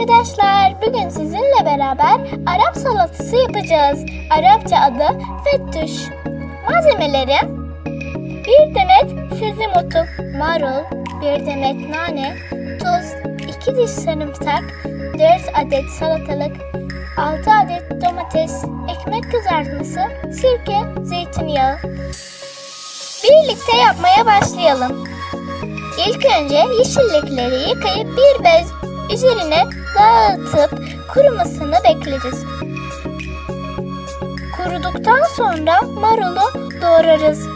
arkadaşlar. Bugün sizinle beraber Arap salatası yapacağız. Arapça adı fettuş. Malzemeleri bir demet sezim otu, marul, bir demet nane, tuz, iki diş sarımsak, 4 adet salatalık, 6 adet domates, ekmek kızartması, sirke, zeytinyağı. Birlikte yapmaya başlayalım. İlk önce yeşillikleri yıkayıp bir bez üzerine dağıtıp kurumasını bekleriz. Kuruduktan sonra marulu doğrarız.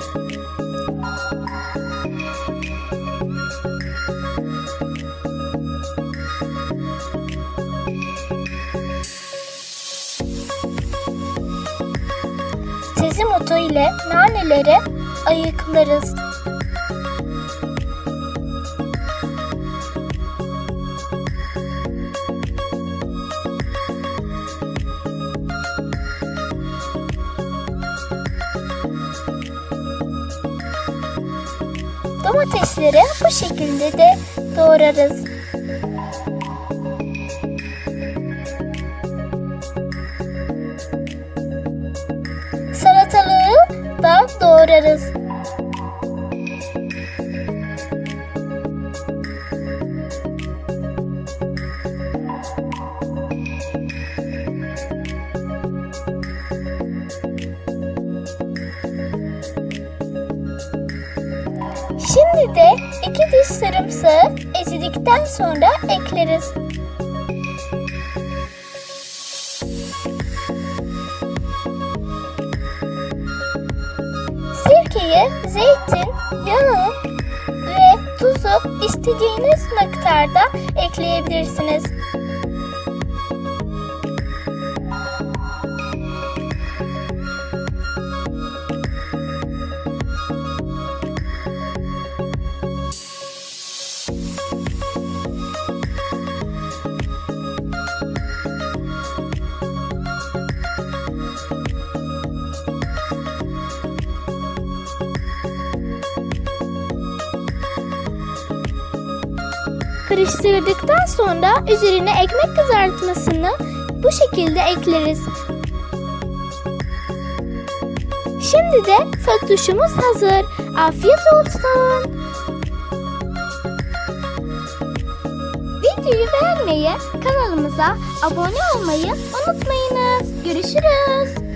Sezim ile naneleri ayıklarız. Domatesleri bu şekilde de doğrarız. Şimdi de iki diş sarımsağı ezildikten sonra ekleriz. Sirkeyi, zeytin, yağı ve tuzu istediğiniz miktarda ekleyebilirsiniz. Karıştırdıktan sonra üzerine ekmek kızartmasını bu şekilde ekleriz. Şimdi de faktuşumuz hazır. Afiyet olsun. Videoyu beğenmeyi, kanalımıza abone olmayı unutmayınız. Görüşürüz.